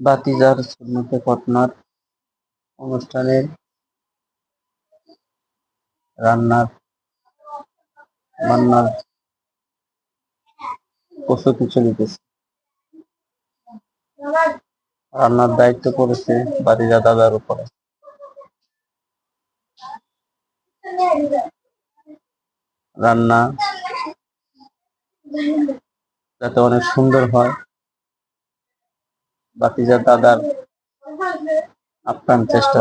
বাতিজার সুন্নতে খতনার অনুষ্ঠানের রান্নার রান্নার প্রস্তুতি চলিতেছে। রান্নার দায়িত্ব পড়েছে বাতিজা দাদার উপরে। রান্না যাতে অনেক সুন্দর হয় বাতিজা দাদার আপ্রাণ চেষ্টা।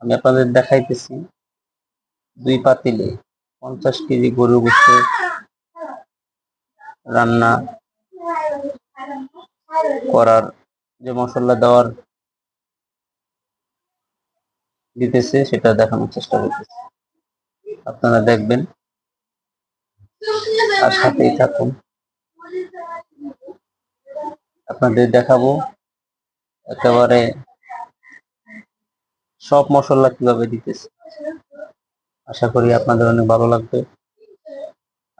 আমি আপনাদের দেখাইতেছি, দুই পাতিলে পঞ্চাশ কেজি গরু গোস্ত রান্না করার যে মশলা দেওয়ার দিতেছে, সেটা দেখানোর চেষ্টা করতেছে। আপনারা দেখবেন। আর সাথেই থাকুন। আপনাদের দেখাবো। একেবারে সব মশলা কীভাবে দিতেছে। আশা করি আপনাদের অনেক ভালো লাগবে।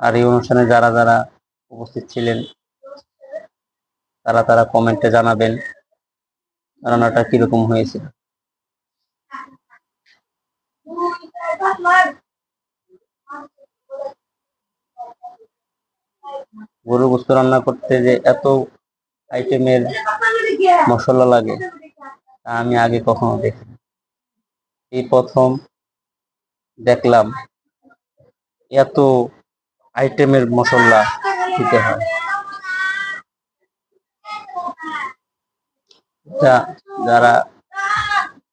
আর এই অনুষ্ঠানে যারা যারা উপস্থিত ছিলেন, তারা তারা কমেন্টে জানাবেন রান্নাটা কীরকম হয়েছিল গরু গোস্ত রান্না করতে যে এত আইটেমের মশলা লাগে, তা আমি আগে কখনো দেখিনি। এই প্রথম দেখলাম এত আইটেমের মশলা দিতে হয়। এটা যারা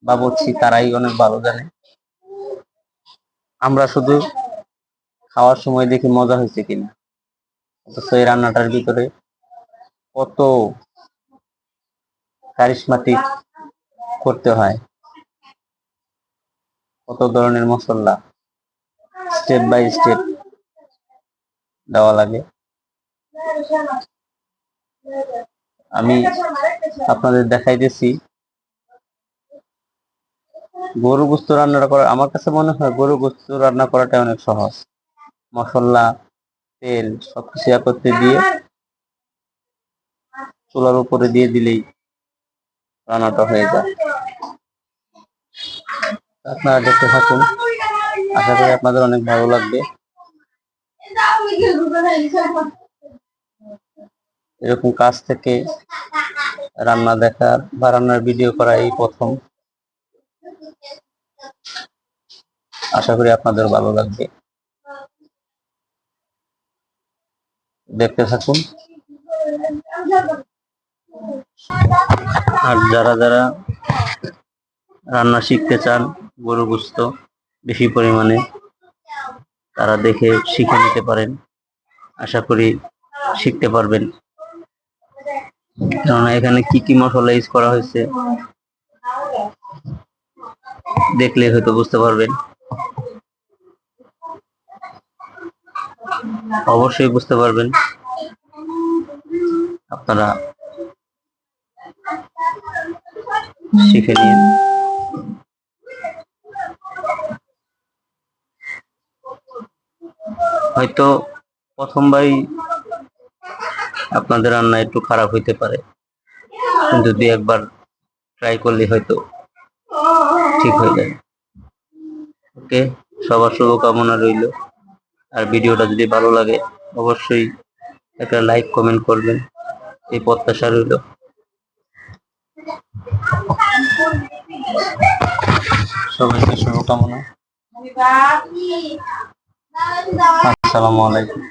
বাবুর্চি, তারাই অনেক ভালো জানে। আমরা শুধু খাওয়ার সময় দেখি মজা হয়েছে কিনা। অথচ এই রান্নাটার ভিতরে কত কারিশমাটিক করতে হয়? কত ধরনের মশলা? স্টেপ বাই স্টেপ দেওয়া লাগে। আমি আপনাদের দেখাইতেছি। গরু গোস্ত রান্না করা আমার কাছে মনে হয় গরু গোস্ত রান্না করাটা অনেক সহজ। মশলা, তেল সবকিছু একত্রে দিয়ে চুলার উপরে দিয়ে দিলেই রান্নাটা হয়ে যায়। আপনারা দেখতে থাকুন। আশা করি আপনাদের অনেক ভালো লাগবে। এরকম কাজ থেকে রান্না দেখার বা রান্নার ভিডিও করা এই প্রথম। আশা করি আপনাদের ভালো লাগবে। দেখতে থাকুন। আর যারা যারা রান্না শিখতে চান গরু গুস্ত বেশি পরিমাণে, তারা দেখে শিখে নিতে পারেন। আশা করি শিখতে পারবেন। কেননা এখানে কি কি মশলা ইউজ করা হয়েছে, দেখলে হয়তো বুঝতে পারবেন। অবশ্যই বুঝতে পারবেন। আপনারা শিখে নিন হয়তো প্রথমবারই আপনাদের রান্না একটু খারাপ হইতে পারে। কিন্তু দুই একবার ট্রাই করলে হয়তো ঠিক হয়ে যায়। ওকে, সবার শুভকামনা রইল। আর ভিডিওটা যদি ভালো লাগে, অবশ্যই একটা লাইক কমেন্ট করবেন। এই প্রত্যাশা রইল। সবাইকে শুভকামনা। আসসালামু আলাইকুম।